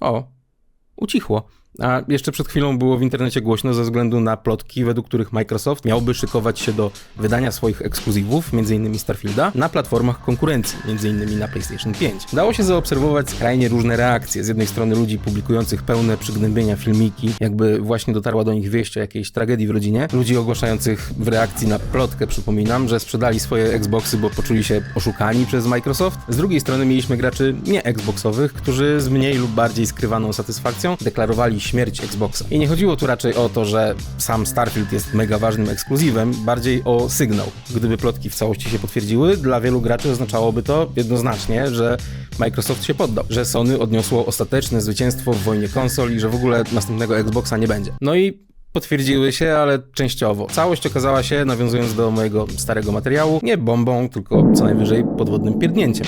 O, ucichło. A jeszcze przed chwilą było w internecie głośno ze względu na plotki, według których Microsoft miałby szykować się do wydania swoich ekskluzywów, m.in. Starfielda, na platformach konkurencji, m.in. na PlayStation 5. Dało się zaobserwować skrajnie różne reakcje. Z jednej strony ludzi publikujących pełne przygnębienia filmiki, jakby właśnie dotarła do nich wieść o jakiejś tragedii w rodzinie. Ludzi ogłaszających w reakcji na plotkę, przypominam, że sprzedali swoje Xboxy, bo poczuli się oszukani przez Microsoft. Z drugiej strony mieliśmy graczy nie Xboxowych, którzy z mniej lub bardziej skrywaną satysfakcją deklarowali śmierć Xboxa. I nie chodziło tu raczej o to, że sam Starfield jest mega ważnym ekskluzywem, bardziej o sygnał. Gdyby plotki w całości się potwierdziły, dla wielu graczy oznaczałoby to jednoznacznie, że Microsoft się poddał, że Sony odniosło ostateczne zwycięstwo w wojnie konsol i że w ogóle następnego Xboxa nie będzie. No i potwierdziły się, ale częściowo. Całość okazała się, nawiązując do mojego starego materiału, nie bombą, tylko co najwyżej podwodnym pierdnięciem.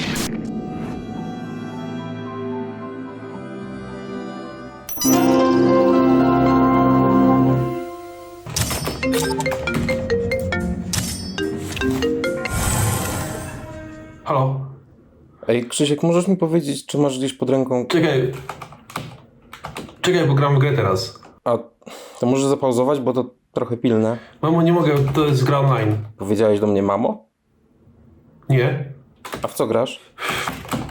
Halo? Ej, Krzysiek, możesz mi powiedzieć, czy masz gdzieś pod ręką... Czekaj. Czekaj, bo gram w grę teraz. A, to może zapauzować, bo to trochę pilne. Mamo, nie mogę, to jest gra online. Powiedziałeś do mnie mamo? Nie? A w co grasz?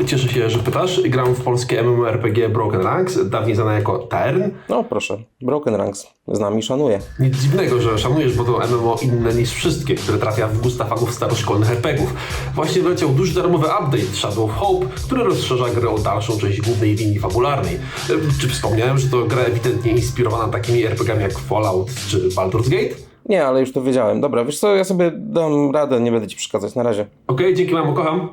Cieszę się, że pytasz. Gram w polskie MMORPG Broken Ranks, dawniej znane jako Tern. No proszę, Broken Ranks. Z nami szanuję. Nic dziwnego, że szanujesz, bo to MMO inne niż wszystkie, które trafia w gusta fanów staroszkolnych RPGów. Właśnie wleciał duży darmowy update Shadow of Hope, który rozszerza grę o dalszą część głównej linii fabularnej. Czy wspomniałem, że to gra ewidentnie inspirowana takimi RPGami jak Fallout czy Baldur's Gate? Nie, ale już to wiedziałem. Dobra, wiesz co, ja sobie dam radę, nie będę ci przeszkadzać. Na razie. Okej, dzięki mamo, kocham.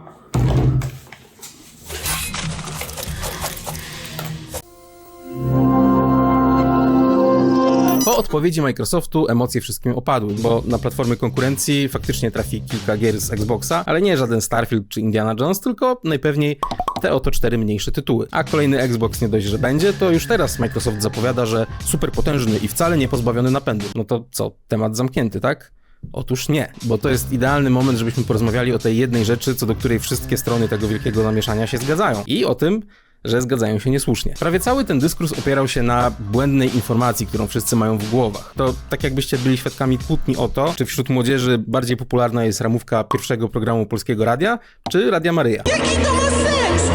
Po odpowiedzi Microsoftu emocje wszystkim opadły, bo na platformy konkurencji faktycznie trafi kilka gier z Xboxa, ale nie żaden Starfield czy Indiana Jones, tylko najpewniej te oto cztery mniejsze tytuły. A kolejny Xbox nie dość, że będzie, to już teraz Microsoft zapowiada, że super potężny i wcale nie pozbawiony napędu. No to co, temat zamknięty, tak? Otóż nie, bo to jest idealny moment, żebyśmy porozmawiali o tej jednej rzeczy, co do której wszystkie strony tego wielkiego zamieszania się zgadzają. I o tym, że zgadzają się niesłusznie. Prawie cały ten dyskurs opierał się na błędnej informacji, którą wszyscy mają w głowach. To tak jakbyście byli świadkami kłótni o to, czy wśród młodzieży bardziej popularna jest ramówka pierwszego programu Polskiego Radia, czy Radia Maryja.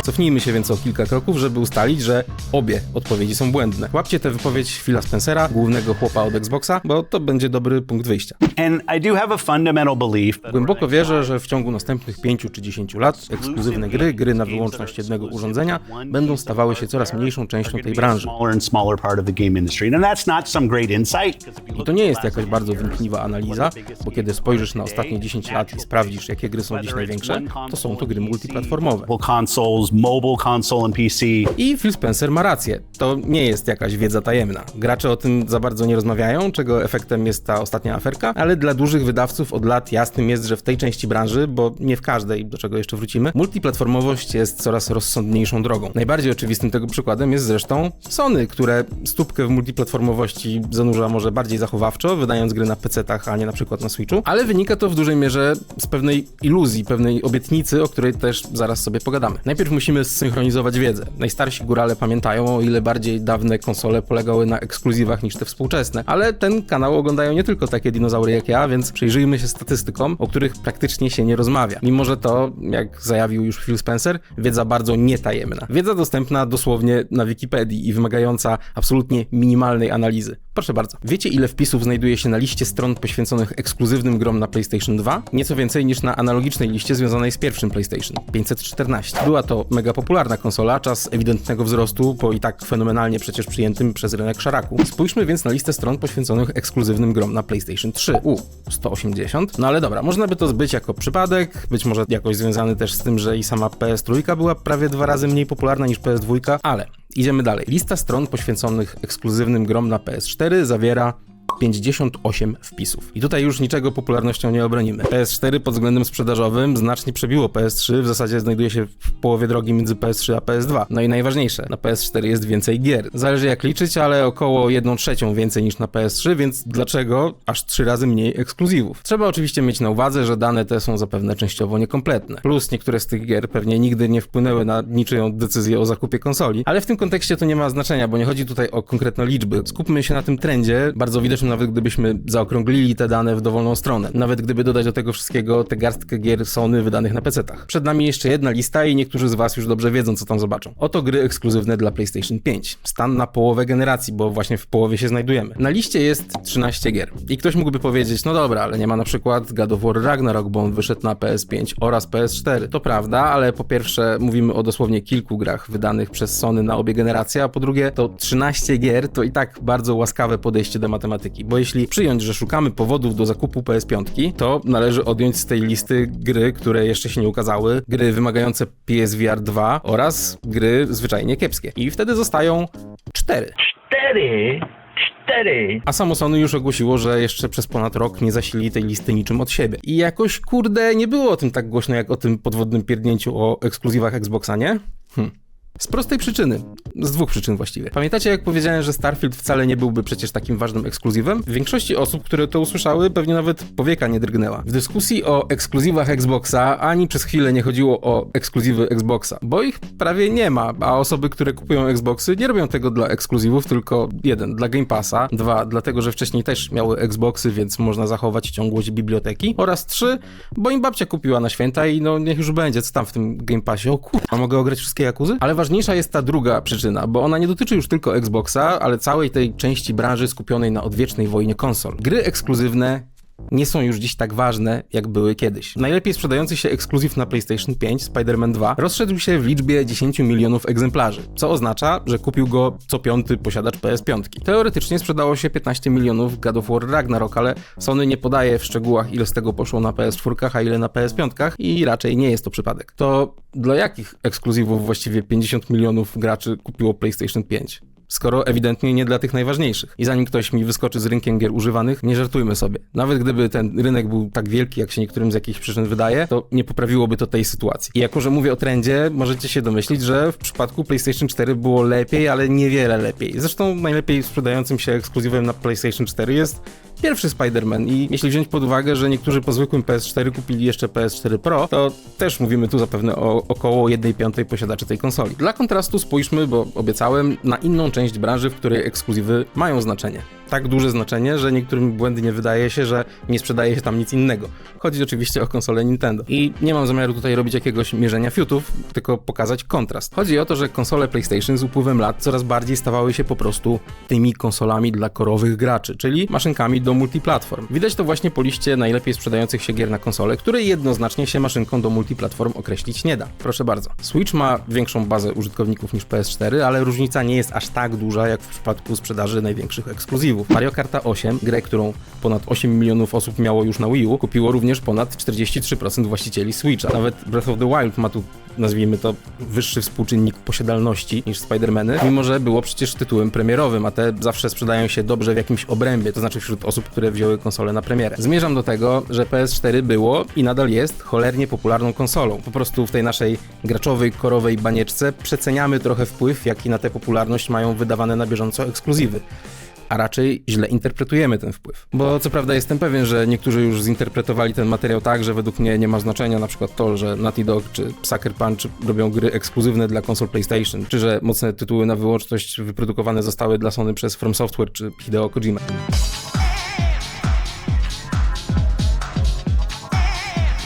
Cofnijmy się więc o kilka kroków, żeby ustalić, że obie odpowiedzi są błędne. Łapcie tę wypowiedź Phila Spencera, głównego chłopa od Xboxa, bo to będzie dobry punkt wyjścia. Głęboko wierzę, że w ciągu następnych 5 czy 10 lat ekskluzywne gry, gry na wyłączność jednego urządzenia będą stawały się coraz mniejszą częścią tej branży. I to nie jest jakaś bardzo wnikliwa analiza, bo kiedy spojrzysz na ostatnie 10 lat i sprawdzisz, jakie gry są dziś największe, to są to gry multiplatformowe. Mobile console and PC. I Phil Spencer ma rację. To nie jest jakaś wiedza tajemna. Gracze o tym za bardzo nie rozmawiają, czego efektem jest ta ostatnia aferka, ale dla dużych wydawców od lat jasnym jest, że w tej części branży, bo nie w każdej, do czego jeszcze wrócimy, multiplatformowość jest coraz rozsądniejszą drogą. Najbardziej oczywistym tego przykładem jest zresztą Sony, które stópkę w multiplatformowości zanurza może bardziej zachowawczo, wydając gry na PC-tach, a nie na przykład na Switchu, ale wynika to w dużej mierze z pewnej iluzji, pewnej obietnicy, o której też zaraz sobie pogadamy. Najpierw musimy zsynchronizować wiedzę. Najstarsi górale pamiętają, o ile bardziej dawne konsole polegały na ekskluzywach niż te współczesne, ale ten kanał oglądają nie tylko takie dinozaury jak ja, więc przyjrzyjmy się statystykom, o których praktycznie się nie rozmawia. Mimo, że to, jak zajawił już Phil Spencer, wiedza bardzo nietajemna. Wiedza dostępna dosłownie na Wikipedii i wymagająca absolutnie minimalnej analizy. Proszę bardzo. Wiecie, ile wpisów znajduje się na liście stron poświęconych ekskluzywnym grom na PlayStation 2? Nieco więcej niż na analogicznej liście związanej z pierwszym PlayStation 514. Była to mega popularna konsola, czas ewidentnego wzrostu po i tak fenomenalnie przecież przyjętym przez rynek szaraku. Spójrzmy więc na listę stron poświęconych ekskluzywnym grom na PlayStation 3. U, 180. No ale dobra, można by to zbyć jako przypadek, być może jakoś związany też z tym, że i sama PS3 była prawie dwa razy mniej popularna niż PS2, ale Idziemy dalej. Lista stron poświęconych ekskluzywnym grom na PS4 zawiera 58 wpisów. I tutaj już niczego popularnością nie obronimy. PS4 pod względem sprzedażowym znacznie przebiło PS3, w zasadzie znajduje się w połowie drogi między PS3 a PS2. No i najważniejsze, na PS4 jest więcej gier. Zależy jak liczyć, ale około 1 trzecią więcej niż na PS3, więc dlaczego aż 3 razy mniej ekskluzywów? Trzeba oczywiście mieć na uwadze, że dane te są zapewne częściowo niekompletne. Plus niektóre z tych gier pewnie nigdy nie wpłynęły na niczyją decyzję o zakupie konsoli, ale w tym kontekście to nie ma znaczenia, bo nie chodzi tutaj o konkretne liczby. Skupmy się na tym trendzie, bardzo widocznym nawet gdybyśmy zaokrąglili te dane w dowolną stronę. Nawet gdyby dodać do tego wszystkiego tę garstkę gier Sony wydanych na PC-tach. Przed nami jeszcze jedna lista i niektórzy z was już dobrze wiedzą, co tam zobaczą. Oto gry ekskluzywne dla PlayStation 5. Stan na połowę generacji, bo właśnie w połowie się znajdujemy. Na liście jest 13 gier. I ktoś mógłby powiedzieć, no dobra, ale nie ma na przykład God of War Ragnarok, bo on wyszedł na PS5 oraz PS4. To prawda, ale po pierwsze mówimy o dosłownie kilku grach wydanych przez Sony na obie generacje, a po drugie to 13 gier to i tak bardzo łaskawe podejście do matematyki, bo jeśli przyjąć, że szukamy powodów do zakupu PS5, to należy odjąć z tej listy gry, które jeszcze się nie ukazały, gry wymagające PSVR 2 oraz gry zwyczajnie kiepskie. I wtedy zostają cztery. cztery, cztery. A samo Sony już ogłosiło, że jeszcze przez ponad rok nie zasili tej listy niczym od siebie. I jakoś, kurde, nie było o tym tak głośno, jak o tym podwodnym pierdnięciu o ekskluzywach Xboxa, nie? Hm. Z prostej przyczyny. Z dwóch przyczyn właściwie. Pamiętacie, jak powiedziałem, że Starfield wcale nie byłby przecież takim ważnym ekskluzywem? W większości osób, które to usłyszały, pewnie nawet powieka nie drgnęła. W dyskusji o ekskluzywach Xboxa ani przez chwilę nie chodziło o ekskluzywy Xboxa, bo ich prawie nie ma, a osoby, które kupują Xboxy, nie robią tego dla ekskluzywów, tylko jeden, dla Game Passa, dwa, dlatego, że wcześniej też miały Xboxy, więc można zachować ciągłość biblioteki, oraz trzy, bo im babcia kupiła na święta i no niech już będzie, co tam w tym Game Passie, o kurwa, mogę ograć wszystkie Jakuzy? Ale ważniejsza jest ta druga przyczyna, bo ona nie dotyczy już tylko Xboxa, ale całej tej części branży skupionej na odwiecznej wojnie konsol. Gry ekskluzywne nie są już dziś tak ważne, jak były kiedyś. Najlepiej sprzedający się ekskluzyw na PlayStation 5, Spider-Man 2, rozszedł się w liczbie 10 milionów egzemplarzy, co oznacza, że kupił go co piąty posiadacz PS5. Teoretycznie sprzedało się 15 milionów God of War Ragnarok, ale Sony nie podaje w szczegółach, ile z tego poszło na PS4, a ile na PS5 i raczej nie jest to przypadek. To dla jakich ekskluzywów właściwie 50 milionów graczy kupiło PlayStation 5? Skoro ewidentnie nie dla tych najważniejszych. I zanim ktoś mi wyskoczy z rynkiem gier używanych, nie żartujmy sobie. Nawet gdyby ten rynek był tak wielki, jak się niektórym z jakichś przyczyn wydaje, to nie poprawiłoby to tej sytuacji. I jako, że mówię o trendzie, możecie się domyślić, że w przypadku PlayStation 4 było lepiej, ale niewiele lepiej. Zresztą najlepiej sprzedającym się ekskluzywem na PlayStation 4 jest pierwszy Spider-Man i jeśli wziąć pod uwagę, że niektórzy po zwykłym PS4 kupili jeszcze PS4 Pro, to też mówimy tu zapewne o około 1 piątej posiadaczy tej konsoli. Dla kontrastu spójrzmy, bo obiecałem, na inną część branży, w której ekskluzywy mają znaczenie. Tak duże znaczenie, że niektórym błędnie wydaje się, że nie sprzedaje się tam nic innego. Chodzi oczywiście o konsolę Nintendo. I nie mam zamiaru tutaj robić jakiegoś mierzenia fiutów, tylko pokazać kontrast. Chodzi o to, że konsole PlayStation z upływem lat coraz bardziej stawały się po prostu tymi konsolami dla korowych graczy, czyli maszynkami do multiplatform. Widać to właśnie po liście najlepiej sprzedających się gier na konsole, której jednoznacznie się maszynką do multiplatform określić nie da. Proszę bardzo. Switch ma większą bazę użytkowników niż PS4, ale różnica nie jest aż tak duża jak w przypadku sprzedaży największych ekskluzywów. Mario Kart 8, grę, którą ponad 8 milionów osób miało już na Wii U, kupiło również ponad 43% właścicieli Switcha. Nawet Breath of the Wild ma tu nazwijmy to, wyższy współczynnik posiadalności niż Spider-Many, mimo że było przecież tytułem premierowym, a te zawsze sprzedają się dobrze w jakimś obrębie, to znaczy wśród osób, które wzięły konsolę na premierę. Zmierzam do tego, że PS4 było i nadal jest cholernie popularną konsolą. Po prostu w tej naszej graczowej, korowej banieczce przeceniamy trochę wpływ, jaki na tę popularność mają wydawane na bieżąco ekskluzywy a raczej źle interpretujemy ten wpływ. Bo co prawda jestem pewien, że niektórzy już zinterpretowali ten materiał tak, że według mnie nie ma znaczenia na przykład to, że Naughty Dog czy Sucker Punch robią gry ekskluzywne dla konsol PlayStation, czy że mocne tytuły na wyłączność wyprodukowane zostały dla Sony przez From Software czy Hideo Kojima.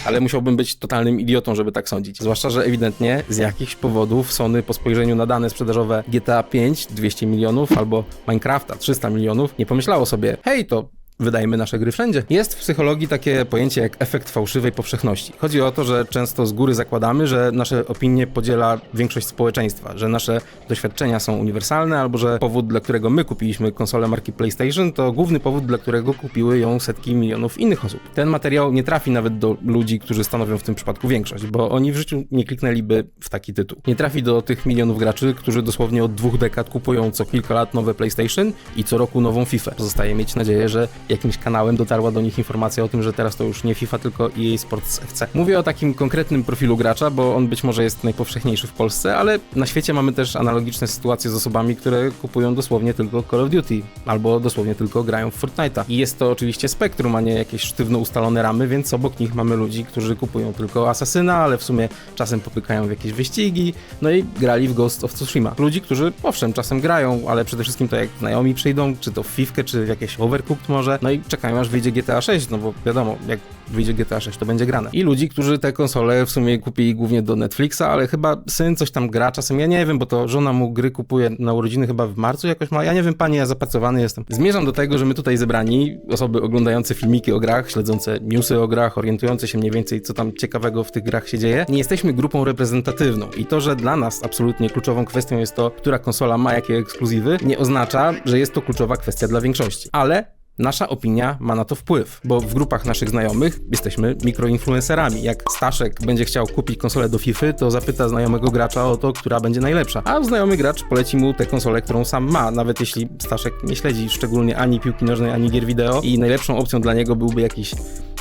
Ale musiałbym być totalnym idiotą, żeby tak sądzić. Zwłaszcza, że ewidentnie z jakichś powodów Sony po spojrzeniu na dane sprzedażowe GTA 5 200 milionów albo Minecrafta 300 milionów nie pomyślało sobie, hej, to wydajmy nasze gry wszędzie. Jest w psychologii takie pojęcie jak efekt fałszywej powszechności. Chodzi o to, że często z góry zakładamy, że nasze opinie podziela większość społeczeństwa, że nasze doświadczenia są uniwersalne, albo że powód, dla którego my kupiliśmy konsolę marki PlayStation, to główny powód, dla którego kupiły ją setki milionów innych osób. Ten materiał nie trafi nawet do ludzi, którzy stanowią w tym przypadku większość, bo oni w życiu nie kliknęliby w taki tytuł. Nie trafi do tych milionów graczy, którzy dosłownie od dwóch dekad kupują co kilka lat nowe PlayStation i co roku nową FIFA. Pozostaje mieć nadzieję, że jakimś kanałem dotarła do nich informacja o tym, że teraz to już nie FIFA, tylko EA Sports FC. Mówię o takim konkretnym profilu gracza, bo on być może jest najpowszechniejszy w Polsce, ale na świecie mamy też analogiczne sytuacje z osobami, które kupują dosłownie tylko Call of Duty albo dosłownie tylko grają w Fortnite'a. I jest to oczywiście spektrum, a nie jakieś sztywno ustalone ramy, więc obok nich mamy ludzi, którzy kupują tylko Asasyna, ale w sumie czasem popykają w jakieś wyścigi, no i grali w Ghost of Tsushima. Ludzi, którzy owszem, czasem grają, ale przede wszystkim to jak znajomi przyjdą, czy to w Fifkę, czy w jakieś Overcooked może, no i czekają aż wyjdzie GTA 6, no bo wiadomo, jak wyjdzie GTA 6, to będzie grane. I ludzi, którzy te konsole w sumie kupili głównie do Netflixa, ale chyba syn coś tam gra, czasem ja nie wiem, bo to żona mu gry kupuje na urodziny chyba w marcu jakoś ma, ja nie wiem panie, ja zapracowany jestem. Zmierzam do tego, że my tutaj zebrani, osoby oglądające filmiki o grach, śledzące newsy o grach, orientujące się mniej więcej co tam ciekawego w tych grach się dzieje, nie jesteśmy grupą reprezentatywną i to, że dla nas absolutnie kluczową kwestią jest to, która konsola ma jakie ekskluzywy, nie oznacza, że jest to kluczowa kwestia dla większości. Ale Nasza opinia ma na to wpływ, bo w grupach naszych znajomych jesteśmy mikroinfluencerami. Jak Staszek będzie chciał kupić konsolę do FIFA, to zapyta znajomego gracza o to, która będzie najlepsza. A znajomy gracz poleci mu tę konsolę, którą sam ma, nawet jeśli Staszek nie śledzi szczególnie ani piłki nożnej, ani gier wideo i najlepszą opcją dla niego byłby jakiś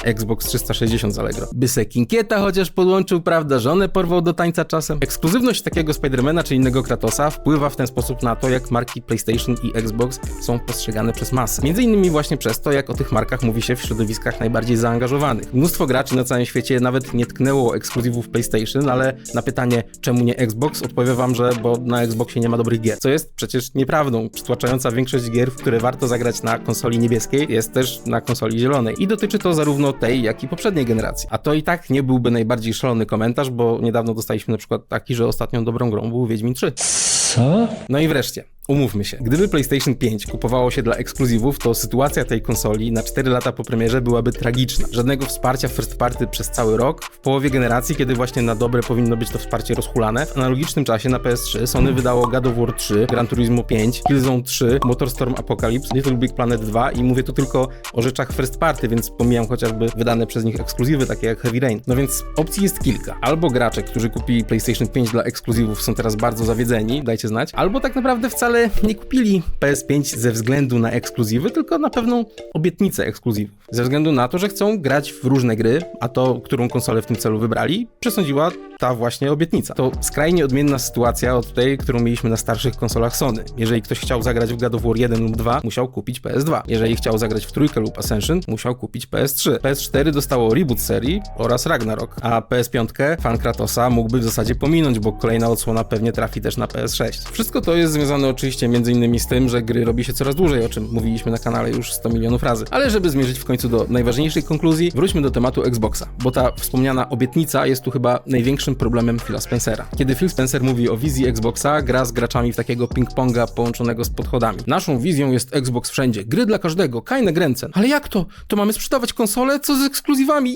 Xbox 360 z Allegro. By se kinkieta chociaż podłączył, prawda, żonę porwał do tańca czasem. Ekskluzywność takiego Spidermana czy innego Kratosa wpływa w ten sposób na to, jak marki PlayStation i Xbox są postrzegane przez masy. Między innymi właśnie przez to, jak o tych markach mówi się w środowiskach najbardziej zaangażowanych. Mnóstwo graczy na całym świecie nawet nie tknęło ekskluzywów PlayStation, ale na pytanie, czemu nie Xbox, odpowiem wam, że bo na Xboxie nie ma dobrych gier. Co jest przecież nieprawdą. Przytłaczająca większość gier, w które warto zagrać na konsoli niebieskiej, jest też na konsoli zielonej. I dotyczy to zarówno tej, jak i poprzedniej generacji. A to i tak nie byłby najbardziej szalony komentarz, bo niedawno dostaliśmy na przykład taki, że ostatnią dobrą grą był Wiedźmin 3. Co? No i wreszcie, umówmy się. Gdyby PlayStation 5 kupowało się dla ekskluzywów, to sytuacja tej konsoli na 4 lata po premierze byłaby tragiczna. Żadnego wsparcia first party przez cały rok. W połowie generacji, kiedy właśnie na dobre powinno być to wsparcie rozhulane, w analogicznym czasie na PS3 Sony wydało God of War 3, Gran Turismo 5, Killzone 3, Motorstorm Apocalypse, Little Big Planet 2 i mówię tu tylko o rzeczach first party, więc pomijam chociażby wydane przez nich ekskluzywy, takie jak Heavy Rain. No więc opcji jest kilka. Albo gracze, którzy kupili PlayStation 5 dla ekskluzywów są teraz bardzo zawiedzeni, dajcie znać, albo tak naprawdę wcale nie kupili PS5 ze względu na ekskluzywy, tylko na pewną obietnicę ekskluzywów. Ze względu na to, że chcą grać w różne gry, a to, którą konsolę w tym celu wybrali, przesądziła ta właśnie obietnica. To skrajnie odmienna sytuacja od tej, którą mieliśmy na starszych konsolach Sony. Jeżeli ktoś chciał zagrać w God of War 1 lub 2, musiał kupić PS2. Jeżeli chciał zagrać w trójkę lub Ascension, musiał kupić PS3. PS4 dostało reboot serii oraz Ragnarok, a PS5 fan Kratosa mógłby w zasadzie pominąć, bo kolejna odsłona pewnie trafi też na PS6. Wszystko to jest związane oczywiście m.in. z tym, że gry robi się coraz dłużej, o czym mówiliśmy na kanale już 100 milionów razy. Ale żeby zmierzyć w końcu do najważniejszej konkluzji, wróćmy do tematu Xboxa, bo ta wspomniana obietnica jest tu chyba największym problemem Phila Spencera. Kiedy Phil Spencer mówi o wizji Xboxa, gra z graczami w takiego ping-ponga połączonego z podchodami. Naszą wizją jest Xbox wszędzie, gry dla każdego, kajne gręcen. Ale jak to? To mamy sprzedawać konsole? Co z ekskluzywami?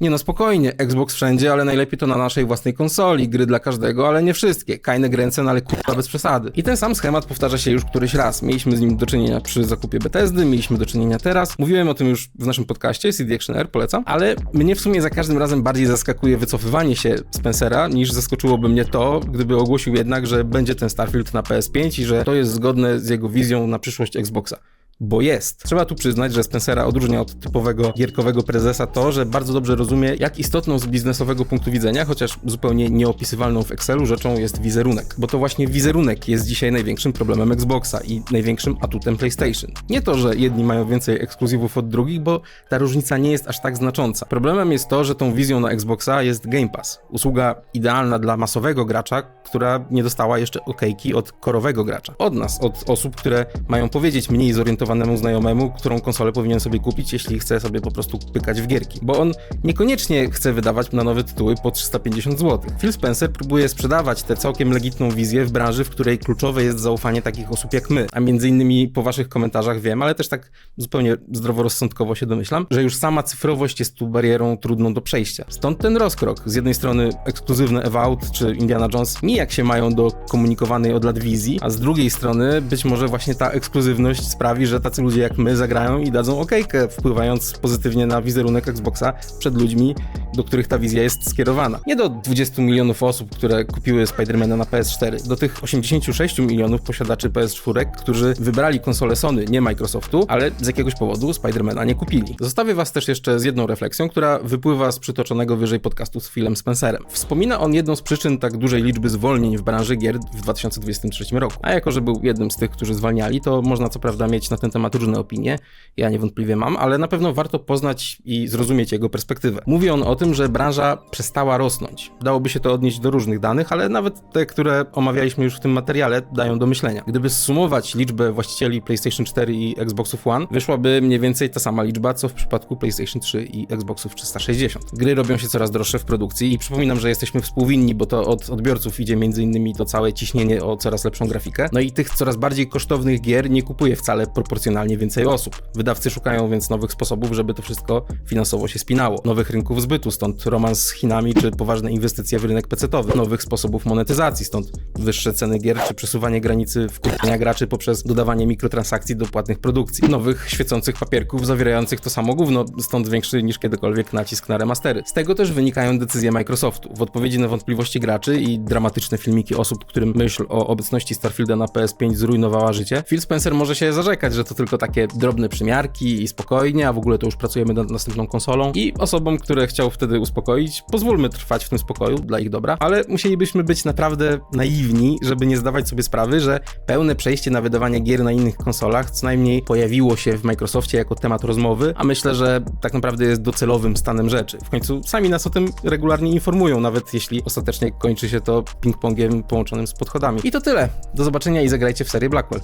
Nie no, spokojnie, Xbox wszędzie, ale najlepiej to na naszej własnej konsoli, gry dla każdego, ale nie wszystkie. Kajne gręcen, ale kurwa bez przesady. I ten sam schemat powtarza się już któryś raz. Mieliśmy z nim do czynienia przy zakupie Bethesdy, mieliśmy do czynienia teraz. Mówiłem o tym już w naszym podcaście, CD Action R, polecam, ale mnie w sumie za każdym razem bardziej zaskakuje wycofywanie się Spencera, niż zaskoczyłoby mnie to, gdyby ogłosił jednak, że będzie ten Starfield na PS5 i że to jest zgodne z jego wizją na przyszłość Xboxa bo jest. Trzeba tu przyznać, że Spencera odróżnia od typowego gierkowego prezesa to, że bardzo dobrze rozumie, jak istotną z biznesowego punktu widzenia, chociaż zupełnie nieopisywalną w Excelu rzeczą jest wizerunek. Bo to właśnie wizerunek jest dzisiaj największym problemem Xboxa i największym atutem PlayStation. Nie to, że jedni mają więcej ekskluzywów od drugich, bo ta różnica nie jest aż tak znacząca. Problemem jest to, że tą wizją na Xboxa jest Game Pass. Usługa idealna dla masowego gracza, która nie dostała jeszcze okejki od korowego gracza. Od nas, od osób, które mają powiedzieć mniej zorientowanych respektowanemu znajomemu, którą konsolę powinien sobie kupić, jeśli chce sobie po prostu pykać w gierki. Bo on niekoniecznie chce wydawać na nowe tytuły po 350 zł. Phil Spencer próbuje sprzedawać tę całkiem legitną wizję w branży, w której kluczowe jest zaufanie takich osób jak my. A między innymi po waszych komentarzach wiem, ale też tak zupełnie zdroworozsądkowo się domyślam, że już sama cyfrowość jest tu barierą trudną do przejścia. Stąd ten rozkrok. Z jednej strony ekskluzywne Evout czy Indiana Jones nijak się mają do komunikowanej od lat wizji, a z drugiej strony być może właśnie ta ekskluzywność sprawi, że tacy ludzie jak my zagrają i dadzą okejkę, wpływając pozytywnie na wizerunek Xboxa przed ludźmi, do których ta wizja jest skierowana. Nie do 20 milionów osób, które kupiły Spidermana na PS4, do tych 86 milionów posiadaczy PS4, którzy wybrali konsolę Sony, nie Microsoftu, ale z jakiegoś powodu Spidermana nie kupili. Zostawię was też jeszcze z jedną refleksją, która wypływa z przytoczonego wyżej podcastu z Philem Spencerem. Wspomina on jedną z przyczyn tak dużej liczby zwolnień w branży gier w 2023 roku. A jako, że był jednym z tych, którzy zwalniali, to można co prawda mieć na ten temat różne opinie, ja niewątpliwie mam, ale na pewno warto poznać i zrozumieć jego perspektywę. Mówi on o tym, że branża przestała rosnąć. Dałoby się to odnieść do różnych danych, ale nawet te, które omawialiśmy już w tym materiale, dają do myślenia. Gdyby zsumować liczbę właścicieli PlayStation 4 i Xboxów One, wyszłaby mniej więcej ta sama liczba, co w przypadku PlayStation 3 i Xboxów 360. Gry robią się coraz droższe w produkcji i przypominam, że jesteśmy współwinni, bo to od odbiorców idzie między innymi to całe ciśnienie o coraz lepszą grafikę. No i tych coraz bardziej kosztownych gier nie kupuje wcale proporcjonalnie więcej osób. Wydawcy szukają więc nowych sposobów, żeby to wszystko finansowo się spinało. Nowych rynków zbytu, stąd romans z Chinami, czy poważne inwestycje w rynek PC-towy. Nowych sposobów monetyzacji, stąd wyższe ceny gier, czy przesuwanie granicy wkupienia graczy poprzez dodawanie mikrotransakcji do płatnych produkcji. Nowych świecących papierków zawierających to samo gówno, stąd większy niż kiedykolwiek nacisk na remastery. Z tego też wynikają decyzje Microsoftu. W odpowiedzi na wątpliwości graczy i dramatyczne filmiki osób, którym myśl o obecności Starfielda na PS5 zrujnowała życie, Phil Spencer może się zarzekać, że to tylko takie drobne przymiarki i spokojnie, a w ogóle to już pracujemy nad następną konsolą. I osobom, które chciał wtedy uspokoić, pozwólmy trwać w tym spokoju dla ich dobra, ale musielibyśmy być naprawdę naiwni, żeby nie zdawać sobie sprawy, że pełne przejście na wydawanie gier na innych konsolach co najmniej pojawiło się w Microsoftie jako temat rozmowy, a myślę, że tak naprawdę jest docelowym stanem rzeczy. W końcu sami nas o tym regularnie informują, nawet jeśli ostatecznie kończy się to ping-pongiem połączonym z podchodami. I to tyle. Do zobaczenia i zagrajcie w serię Blackwell.